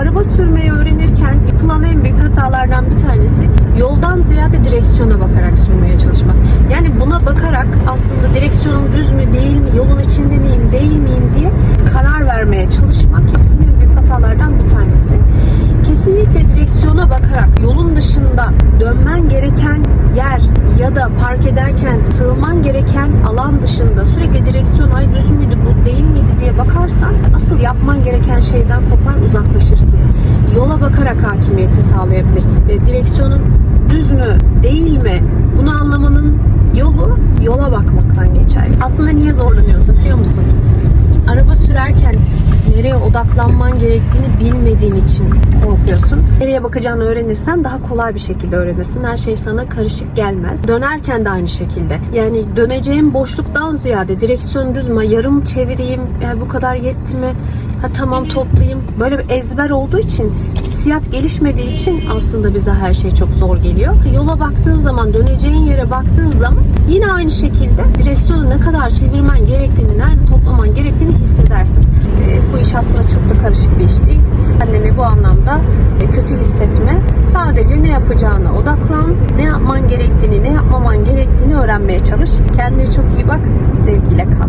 Araba sürmeyi öğrenirken yapılan en büyük hatalardan bir tanesi yoldan ziyade direksiyona bakarak sürmeye çalışmak. Yani buna bakarak aslında direksiyonum düz mü değil mi, yolun içinde miyim değil miyim diye karar vermeye çalışmak yaptığın en büyük hatalardan bir tanesi. Kesinlikle direksiyona bakarak yolun dışında dönmen gereken yer ya da park ederken sığman gereken alan dışında sürekli direksiyon ay düz müydü bu değil miydi diye bakarsan asıl yapman gereken şeyden kopar uzaklaşırsın. Yola bakarak hakimiyeti sağlayabilirsin. E, direksiyonun düz mü değil mi bunu anlamanın yolu yola bakmaktan geçer. Aslında niye zorlanıyorsun biliyor musun? Araba sürerken nereye odaklanman gerektiğini bilmediğin için korkuyorsun. Nereye bakacağını öğrenirsen daha kolay bir şekilde öğrenirsin. Her şey sana karışık gelmez. Dönerken de aynı şekilde. Yani döneceğim boşluktan ziyade direksiyon düz mü, yarım çevireyim, yani bu kadar yetti mi, ha tamam toplayayım. Böyle bir ezber olduğu için, hissiyat gelişmediği için aslında bize her şey çok zor geliyor. Yola baktığın zaman, döneceğin yere baktığın zaman yine aynı şekilde direksiyonu ne kadar çevirmen gerektiğini, nerede toplaman gerektiğini hissedersin. Ee, bu iş aslında çok da karışık bir iş değil. Kendini bu anlamda e, kötü hissetme. Sadece ne yapacağına odaklan, ne yapman gerektiğini, ne yapmaman gerektiğini öğrenmeye çalış. Kendine çok iyi bak, sevgiyle kal.